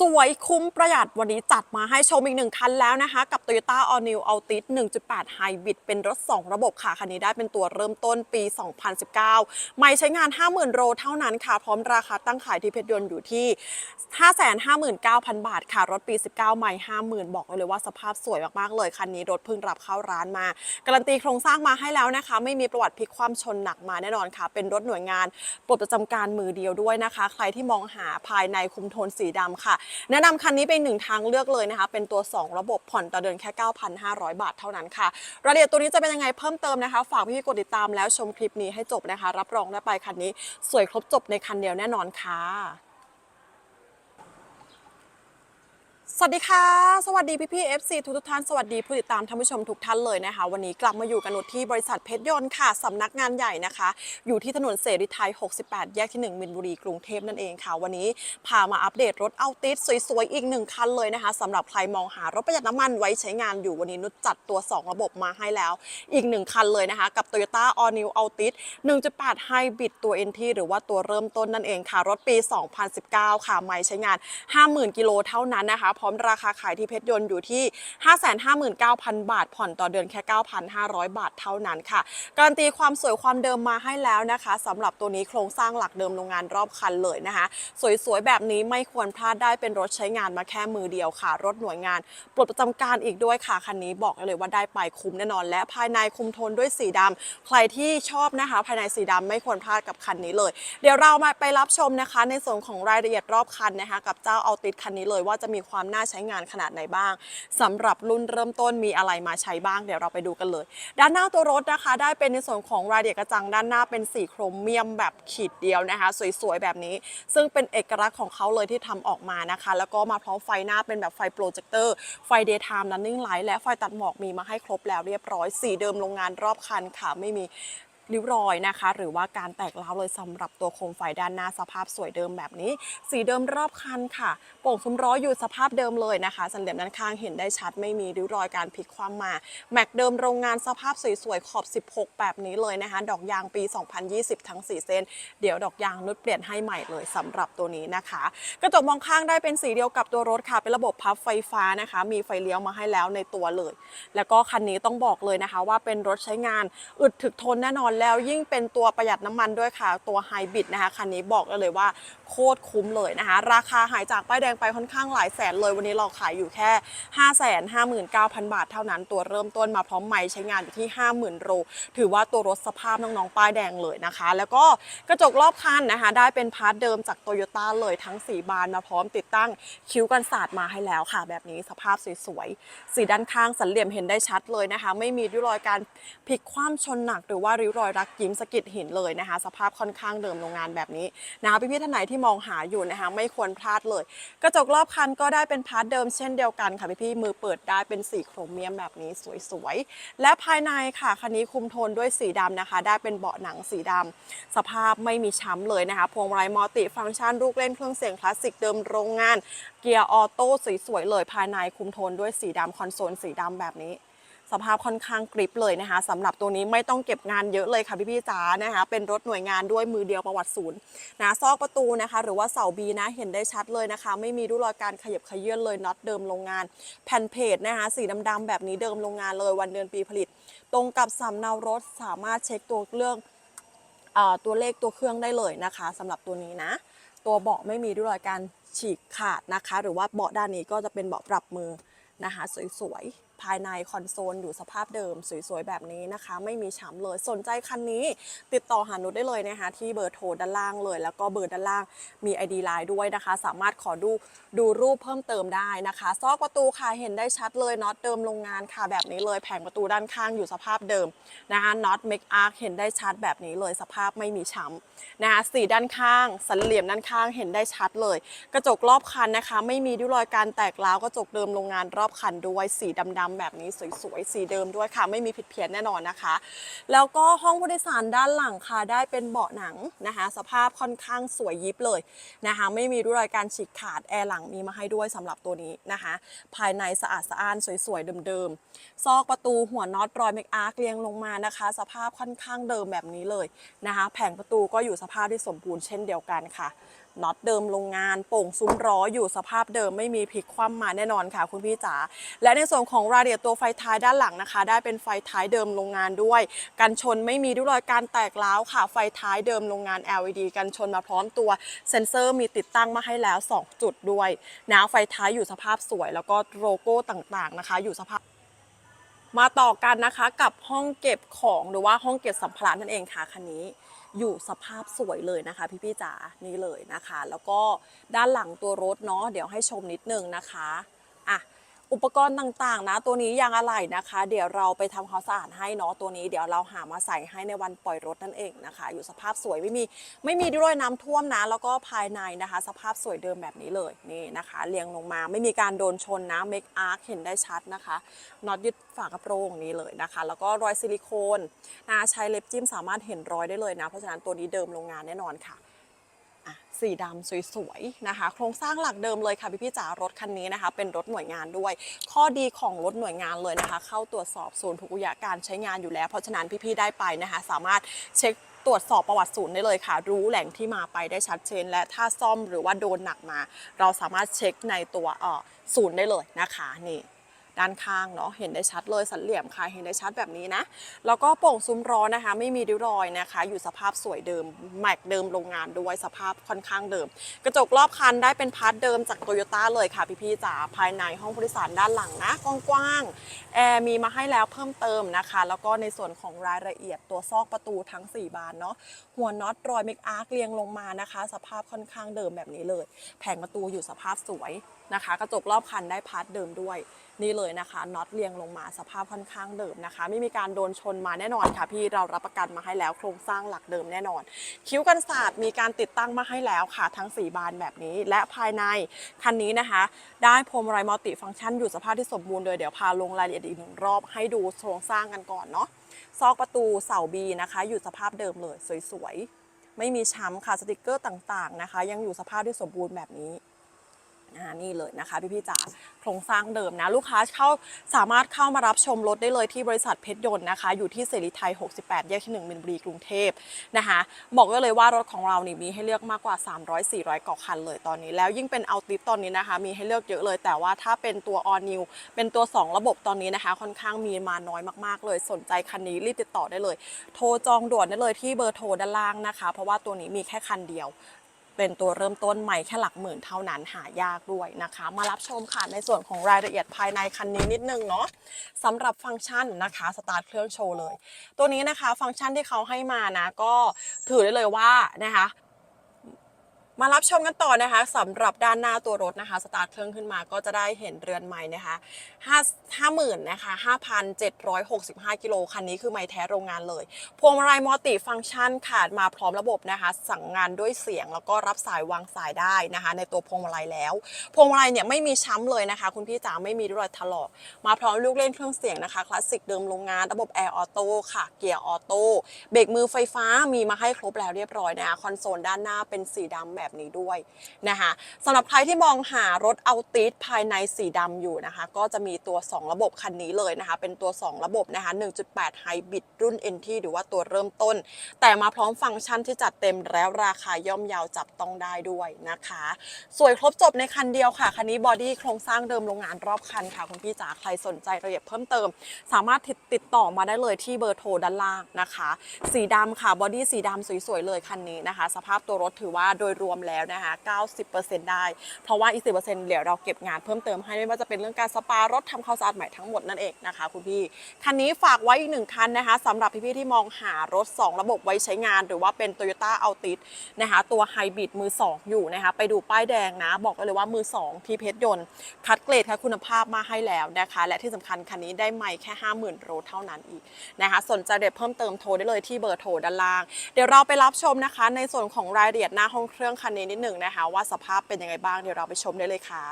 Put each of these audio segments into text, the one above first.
สวยคุ้มประหยัดวันนี้จัดมาให้ชมอีกหนึ่งคันแล้วนะคะ กับ Toyota All New Altis 1.8 Hybrid เป็นรถ 2 ระบบค่ะ คันนี้ได้เป็นตัวเริ่มต้นปี 2019 ไม่ใช้งาน 50,000โลเท่านั้นค่ะ พร้อมราคาตั้งขายที่เพชรยนต์อยู่ที่ 559,000 บาทค่ะ รถปี 19 ไม่ 50,000 บอกเลยว่าสภาพสวยมาก ๆ เลย คันนี้รถเพิ่งรับเข้าร้านมา การันตีโครงสร้างมาให้แล้วนะคะ ไม่มีประวัติพลิกคว่ำชนหนักมาแน่นอนค่ะ เป็นรถหน่วยงานปลดประจำการมือเดียวด้วยนะคะ ใครที่มองหาภายในคุมโทนสีดำค่ะแนะนำคันนี้เป็นหนึ่งทางเลือกเลยนะคะ เป็นตัว 2 ระบบผ่อนต่อเดือนแค่ 9,500 บาทเท่านั้นค่ะ รายละเอียดตัวนี้จะเป็นยังไงเพิ่มเติมนะคะ ฝากพี่ๆกดติดตามแล้วชมคลิปนี้ให้จบนะคะ รับรองได้ไปคันนี้ สวยครบจบในคันเดียวแน่นอนค่ะ สวัสดีค่ะ สวัสดีพี่พี่ๆ FC ทุกทุกท่าน สวัสดีผู้ติดตามท่านผู้ชมทุกท่านเลยนะคะ วันนี้กลับมาอยู่กันนุชที่บริษัทเพชรยนต์ค่ะสำนักงานใหญ่นะคะ อยู่ที่ถนนเสรีไทย 68 แยกที่ 1 มินบุรี กรุงเทพนั่นเองค่ะ วันนี้พามาอัปเดตรถเอาติสสวยๆ อีกหนึ่งคันเลยนะคะสำหรับใครมองหารถประหยัดน้ำมันไว้ใช้งานอยู่วันนี้นุชจัดตัว 2 ระบบมาให้แล้ว อีกหนึ่งคันเลยนะคะกับ Toyota All New Altis 1.8 Hybrid ตัว NT หรือว่าตัวเริ่มต้นนั่นเองค่ะรถปี 2019 ค่ะไม่ใช้งาน 50,000 กิโลเท่านั้นนะคะพร้อมราคาขายที่เพชรยนต์อยู่ที่ 559,000 บาท ผ่อนต่อเดือนแค่ 9,500 บาทเท่านั้นค่ะ การันตีความสวยความเดิมมาให้แล้วนะคะสำหรับตัวนี้โครงสร้างหลักเดิมโรงงานรอบคันเลยนะคะ สวยๆ แบบนี้ไม่ควรพลาดได้เป็นรถใช้งานมาแค่มือเดียวค่ะ รถหน่วยงานปลดประจำการอีกด้วยค่ะ คันนี้บอกเลยว่าได้ไปคุ้มแน่นอน และภายในคุมโทนด้วยสีดำใครที่ชอบนะคะ ภายในสีดำไม่ควรพลาดกับคันนี้เลย เดี๋ยวเรามาไปรับชมนะคะ ในส่วนของรายละเอียดรอบคันนะคะ กับเจ้าเอาติดคันนี้เลยว่าจะมีความน่าใช้งานขนาดไหนบ้างสำหรับรุ่นเริ่มต้นมีอะไรมาใช้บ้างเดี๋ยวเราไปดูกันเลย ด้านหน้าตัวรถนะคะ ได้เป็นในส่วนของรายละเอียดกระจังด้านหน้าเป็นสีโครเมียมแบบขีดเดียวนะคะ สวยๆแบบนี้ ซึ่งเป็นเอกลักษณ์ของเขาเลยที่ทำออกมานะคะ แล้วก็มาพร้อมไฟหน้าเป็นแบบไฟโปรเจคเตอร์ไฟ daytime running light และไฟตัดหมอกมีมาให้ครบแล้วเรียบร้อยสีเดิมโรงงานรอบคันค่ะไม่มี ริ้วรอยนะคะ หรือว่าการแตกร้าวเลยสำหรับตัวโคมไฟด้านหน้าสภาพสวยเดิมแบบนี้ สีเดิมรอบคันค่ะ โป่งซุ้มล้ออยู่สภาพเดิมเลยนะคะสันเหลี่ยมด้านข้างเห็นได้ชัดไม่มีริ้วรอยการพลิกคว่ำมา แม็กเดิมโรงงานสภาพสวยๆขอบ 16 แบบนี้เลยนะคะ ดอกยางปี 2020 ทั้ง 4 เส้น เดี๋ยวดอกยางนุชเปลี่ยนให้ใหม่เลยสำหรับตัวนี้นะคะ กระจกมองข้างได้เป็นสีเดียวกับตัวรถค่ะ เป็นระบบพับไฟฟ้านะคะ มีไฟเลี้ยวมาให้แล้วในตัวเลย แล้วก็คันนี้ต้องบอกเลยนะคะ ว่าเป็นรถใช้งานอึดถึกทนแน่นอนแล้วยิ่งเป็นตัวประหยัดน้ำมันด้วยค่ะ ตัวไฮบริดนะคะคันนี้บอกเลยว่าโคตรคุ้มเลยนะคะ ราคาหายจากป้ายแดงไปค่อนข้างหลายแสนเลยวันนี้เราขายอยู่แค่ 559,000 บาทเท่านั้นตัวเริ่มต้นมาพร้อมไม้ใช้งานอยู่ที่ 50,000โลถือว่าตัวรถสภาพน้องๆป้ายแดงเลยนะคะ แล้วก็กระจกรอบคันนะคะ ได้เป็นพาร์ทเดิมจากโตโยต้าเลยทั้ง4บานมาพร้อมติดตั้งคิ้วกันศาสตร์มาให้แล้วค่ะ แบบนี้สภาพสวยๆสีด้านข้างสันเหลี่ยมเห็นได้ชัดเลยนะคะ ไม่มีริ้วรอยการพลิกคว่ำชนหนักหรือว่าริ้วรอยรักยิ้มสะกิดหินเลยนะคะ สภาพค่อนข้างเดิมโรงงานแบบนี้นะคะพี่ๆท่านไหนที่มองหาอยู่นะคะไม่ควรพลาดเลย กระจกรอบคันก็ได้เป็นพาร์ทเดิมเช่นเดียวกันค่ะพี่ๆมือเปิดได้เป็นสีโครเมียมแบบนี้สวยๆ และภายในค่ะคันนี้คุมโทนด้วยสีดำนะคะ ได้เป็นเบาะหนังสีดำสภาพไม่มีช้ำเลยนะคะพวงมาลัยมัลติฟังก์ชันลูกเล่นเครื่องเสียงคลาสสิกเดิมโรงงาน เกียร์ออโต้สวยๆเลยภายในคุมโทนด้วยสีดำคอนโซลสีดำแบบนี้ สภาพค่อนข้างกริบเลยนะคะสำหรับตัวนี้ไม่ต้องเก็บงานเยอะเลยค่ะพี่ๆจ๋านะคะเป็นรถหน่วยงานด้วยมือเดียวประวัติศูนย์นะซอกประตูนะคะ หรือว่าเสาบีนะเห็นได้ชัดเลยนะคะ ไม่มีรูรอยการขยับขยื่นเลยน็อตเดิมโรงงาน แผ่นเพจนะคะสีดำๆแบบนี้เดิมโรงงานเลยวันเดือนปีผลิต ตรงกับสำเนารถสามารถเช็คตัวเรื่องอตัวเลขตัวเครื่องได้เลยนะคะสำหรับตัวนี้นะ ตัวเบาะไม่มีด้วยรอยการฉีกขาดนะคะ หรือว่าเบาะด้านนี้ก็จะเป็นเบาะปรับมือนะคะ สวยๆ ภายในคอนโซลอยู่สภาพเดิม สวยๆ แบบนี้นะคะ ไม่มีช้ำเลยสนใจคันนี้ติดต่อหานุชได้เลยนะคะที่เบอร์โทรด้านล่างเลย แล้วก็เบอร์ด้านล่างมี ID ไลน์ด้วยนะคะ สามารถขอดูดูรูปเพิ่มเติมได้นะคะ ซอกประตูค่ะเห็นได้ชัดเลยน็อตเดิมโรงงานค่ะแบบนี้เลยแผงประตูด้านข้างอยู่สภาพเดิมนะคะน็อตเมคอาร์คเห็นได้ชัดแบบนี้เลยสภาพไม่มีช้ำนะคะสีด้านข้าง สันเหลี่ยมด้านข้างเห็นได้ชัดเลย กระจกรอบคันนะคะ ไม่มีริ้วรอยการแตกร้าวกระจกเดิมโรงงานรอบคันด้วยสีดำๆแบบนี้สวยๆสีเดิมด้วยค่ะ ไม่มีผิดเพี้ยนแน่นอนนะคะ แล้วก็ห้องผู้โดยสารด้านหลังค่ะได้เป็นเบาะหนังนะคะ สภาพค่อนข้างสวยยิบเลยนะคะ ไม่มีริ้วรอยการฉีกขาดแอร์หลังมีมาให้ด้วยสำหรับตัวนี้นะคะ ภายในสะอาดสะอ้านสวยๆเดิมๆซอกประตูหัวน็อตรอยเมกอาร์คเรียงลงมานะคะ สภาพค่อนข้างเดิมแบบนี้เลยนะคะ แผงประตูก็อยู่สภาพที่สมบูรณ์เช่นเดียวกันค่ะน็อตเดิมโรงงานโป่งซุ้มล้ออยู่สภาพเดิมไม่มีพลิกคว่ำมาแน่นอนค่ะคุณพี่จ๋าและในส่วนของรายเอียดตัวไฟท้ายด้านหลังนะคะ ได้เป็นไฟท้ายเดิมโรงงานด้วย กันชนไม่มีด้วยรอยการแตกร้าวค่ะ ไฟท้ายเดิมโรงงาน LED กันชนมาพร้อมตัวเซ็นเซอร์มีติดตั้งมาให้แล้ว 2 จุดด้วยนะไฟท้ายอยู่สภาพสวย แล้วก็โลโก้ต่างๆนะคะ อยู่สภาพมาต่อกันนะคะกับห้องเก็บของหรือว่าห้องเก็บสัมภาระนั่นเองค่ะคันนี้อยู่สภาพสวยเลยนะคะ พี่พี่ๆจ๋านี่เลยนะคะ แล้วก็ด้านหลังตัวรถเนาะเดี๋ยวให้ชมนิดนึงนะคะอะ อุปกรณ์ต่างๆ นะ ตัวนี้ยางอะไหล่นะคะ เดี๋ยวเราไปทำความสะอาดให้เนาะตัวนี้เดี๋ยวเราหามาใส่ให้ในวันปล่อยรถนั่นเองนะคะ อยู่สภาพสวยไม่มีไม่มีด้วยน้ำท่วมนะ แล้วก็ภายในนะคะ สภาพสวยเดิมแบบนี้เลยนี่นะคะ เรียงลงมาไม่มีการโดนชนนะเมคอาร์คเห็นได้ชัดนะคะน็อตยึดฝากระโปรงนี้เลยนะคะ แล้วก็รอยซิลิโคนนะใช้เล็บจิ้มสามารถเห็นรอยได้เลยนะ เพราะฉะนั้นตัวนี้เดิมโรงงานแน่นอนค่ะ สีดำสวยๆนะคะ โครงสร้างหลักเดิมเลยค่ะพี่พี่จ๋ารถคันนี้นะคะ เป็นรถหน่วยงานด้วย ข้อดีของรถหน่วยงานเลยนะคะ เข้าตรวจสอบศูนย์ทุกอยการใช้งานอยู่แล้ว เพราะฉะนั้นพี่ๆได้ไปนะคะ สามารถเช็คตรวจสอบประวัติศูนย์ได้เลยค่ะ รู้แหล่งที่มาไปได้ชัดเจน และถ้าซ่อมหรือว่าโดนหนักมา เราสามารถเช็คในตัวศูนย์ได้เลยนะคะนี่ ด้านข้างเนาะเห็นได้ชัดเลยสันเหลี่ยมค่ะเห็นได้ชัดแบบนี้นะ แล้วก็โป่งซุ้มล้อนะคะ ไม่มีริ้วรอยนะคะ อยู่สภาพสวยเดิมแม็กเดิมโรงงานด้วยสภาพค่อนข้างเดิม กระจกรอบคันได้เป็นพาร์ทเดิมจากโตโยต้าเลยค่ะพี่ๆจ๋าภายในห้องผู้โดยสารด้านหลังนะกว้างๆแอร์มีมาให้แล้วเพิ่มเติมนะคะ แล้วก็ในส่วนของรายละเอียดตัวซอกประตูทั้ง 4 บานเนาะหัวน็อตรอยเมกอาร์คเรียงลงมานะคะ สภาพค่อนข้างเดิมแบบนี้เลย แผงประตูอยู่สภาพสวยนะคะ กระจกรอบคันได้พาร์ทเดิมด้วย นี่เลยนะคะน็อตเรียงลงมาสภาพค่อนข้างเดิมนะคะ ไม่มีการโดนชนมาแน่นอนค่ะพี่เรารับประกันมาให้แล้วโครงสร้างหลักเดิมแน่นอน คิ้วกันศาสตร์มีการติดตั้งมาให้แล้วค่ะ ทั้ง 4 บานแบบนี้ และภายในคันนี้นะคะ ได้พรมไรมัลติฟังก์ชันอยู่สภาพที่สมบูรณ์เลยเดี๋ยวพาลงรายละเอียดอีกหนึ่งรอบให้ดูโครงสร้างกันก่อนเนาะซอกประตูเสาบีนะคะ อยู่สภาพเดิมเลยสวยๆไม่มีช้ำค่ะสติกเกอร์ต่างๆนะคะ ยังอยู่สภาพที่สมบูรณ์แบบนี้ นี่เลยนะคะพี่พี่ๆจ๋าโครงสร้างเดิมนะ ลูกค้าเข้าสามารถเข้ามารับชมรถได้เลยที่บริษัทเพชรยนต์นะคะ อยู่ที่เสรีไทย 68 แยกที่ 1 มินบุรีกรุงเทพนะคะบอกไว้เลยว่ารถของเรานี่มีให้เลือกมากกว่า 300 400กว่าคันเลยตอนนี้ แล้วยิ่งเป็นเอาติตอนนี้นะคะ มีให้เลือกเยอะเลย แต่ว่าถ้าเป็นตัว all new เป็นตัว 2 ระบบตอนนี้นะคะ ค่อนข้างมีมาน้อยมากๆ เลยสนใจคันนี้รีบติดต่อได้เลย โทรจองด่วนได้เลยที่เบอร์โทรด้านล่างนะคะ เพราะว่าตัวนี้มีแค่คันเดียว เป็นตัวเริ่มต้นใหม่แค่หลักหมื่นเท่านั้นหายากด้วยนะคะ มารับชมค่ะในส่วนของรายละเอียดภายในคันนี้นิดนึงเนาะสำหรับฟังก์ชันนะคะสตาร์ทเครื่องโชว์เลย ตัวนี้นะคะฟังก์ชันที่เขาให้มานะก็ถือได้เลยว่านะคะ มารับชมกันต่อนะคะสำหรับด้านหน้าตัวรถนะคะ สตาร์ทเครื่องขึ้นมาก็จะได้เห็นเรือนไม้นะคะ5 5 0,000นะคะ5,765 กิโลคันนี้คือไม้แท้โรงงานเลย พวงมาลัยมัลติฟังก์ชันค่ะมาพร้อมระบบนะคะ สั่งงานด้วยเสียงแล้วก็รับสายวางสายได้นะคะ ในตัวพวงมาลัยแล้ว พวงมาลัยเนี่ยไม่มีช้ำเลยนะคะ คุณพี่จ๋าไม่มีรอยถลอก มาพร้อมลูกเล่นเครื่องเสียงนะคะคลาสสิกเดิมโรงงานระบบแอร์ออโต้ค่ะเกียร์ออโต้เบรกมือไฟฟ้ามีมาให้ครบแล้วเรียบร้อยนะคะคอนโซลด้านหน้าเป็นสีดำแบบนี้ด้วยนะคะสำหรับใครที่มองหารถเอาติสภายในสีดำอยู่นะคะ ก็จะมีตัว 2 ระบบคันนี้เลยนะคะ เป็นตัว 2 ระบบนะคะ 1.8 ไฮบริดรุ่น NT หรือว่าตัวเริ่มต้น แต่มาพร้อมฟังก์ชันที่จัดเต็มแล้วราคาย่อมเยาวจับต้องได้ด้วยนะคะ สวยครบจบในคันเดียวค่ะ คันนี้บอดี้โครงสร้างเดิมโรงงานรอบคันค่ะคุณพี่จ๋าใครสนใจรายละเอียดเพิ่มเติม สามารถติดติดต่อมาได้เลยที่เบอร์โทรด้านล่างนะคะ สีดำค่ะบอดี้สีดำสวยๆเลยคันนี้นะคะ สภาพตัวรถถือว่าโดยรวมแล้วนะคะ 90%ได้ เพราะว่าอีก 10%เดี๋ยวเราเก็บงานเพิ่มเติมให้ไม่ว่าจะเป็นเรื่องการสปารถทำความสะอาดใหม่ทั้งหมดนั่นเองนะคะคุณพี่ คันนี้ฝากไว้อีกหนึ่งคันนะคะสำหรับพี่ๆที่มองหารถ 2 ระบบไว้ใช้งาน หรือว่าเป็น Toyota Altis นะคะตัวไฮบริดมือ 2 อยู่นะคะไปดูป้ายแดงนะ บอกได้เลยว่ามือ 2 ที่เพชรยนต์ คัดเกรดค่ะคุณภาพมาให้แล้วนะคะ และที่สำคัญคันนี้ได้ไม่แค่ 50,000โลเท่านั้นอีกนะคะสนใจเด็ดเพิ่มเติมโทรได้เลยที่เบอร์โทรด้านล่าง เดี๋ยวเราไปรับชมนะคะ ในส่วนของรายละเอียดหน้าห้องเครื่องคันนี้นิดหนึ่งนะคะ ว่าสภาพเป็นยังไงบ้างเดี๋ยวเราไปชมได้เลยค่ะ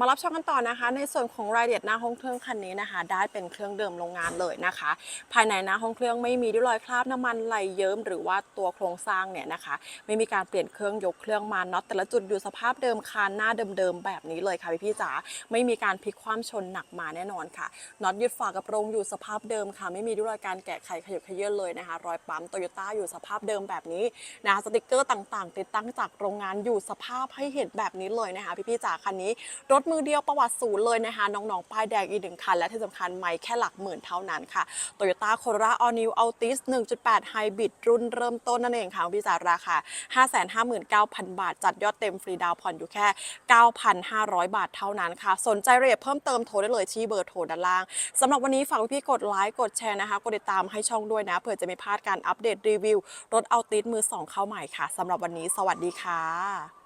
มารับชมกันต่อนะคะ ในส่วนของรายละเอียดหน้าห้องเครื่องคันนี้นะคะ ได้เป็นเครื่องเดิมโรงงานเลยนะคะ ภายในหน้าห้องเครื่องไม่มีริ้วรอยคราบน้ำมันไหลเยิ้มหรือว่าตัวโครงสร้างเนี่ยนะคะ ไม่มีการเปลี่ยนเครื่องยกเครื่องมาน็อตแต่ละจุดอยู่สภาพเดิมคานหน้าเดิมๆแบบนี้เลยค่ะพี่พี่จ๋าไม่มีการพลิกคว่ำชนหนักมาแน่นอนค่ะน็อตยึดฝากระโปรงอยู่สภาพเดิมค่ะ ไม่มีริ้วรอยการแกะไขขยับเขยื้อนเลยนะคะ รอยปั๊มโตโยต้าอยู่สภาพเดิมแบบนี้นะคะสติกเกอร์ต่างๆ ติดตั้งจากโรงงานอยู่สภาพให้เห็นแบบนี้เลยนะคะ พี่ๆจ๋าคันนี้รถมือเดียวประวัติศูนย์เลยนะคะ น้องๆ ป้ายแดงอีกหนึ่งคัน และที่สำคัญไม่แค่หลักหมื่นเท่านั้นค่ะ Toyota Corolla All New Altis 1.8 Hybrid รุ่นเริ่มต้นนั่นเองค่ะพี่จาราคา 559,000 บาท จัดยอดเต็มฟรีดาวผ่อนอยู่แค่ 9,500 บาทเท่านั้นค่ะ สนใจรายละเอียดเพิ่มเติมโทรได้เลยที่เบอร์โทรด้านล่างสำหรับวันนี้ฝากพี่กดไลค์กดแชร์นะคะกดติดตามให้ช่องด้วยนะเผื่อจะไม่พลาดการอัปเดตรีวิวรถ Altis มือสองเข้าใหม่ค่ะสำหรับวันนี้สวัสดีค่ะ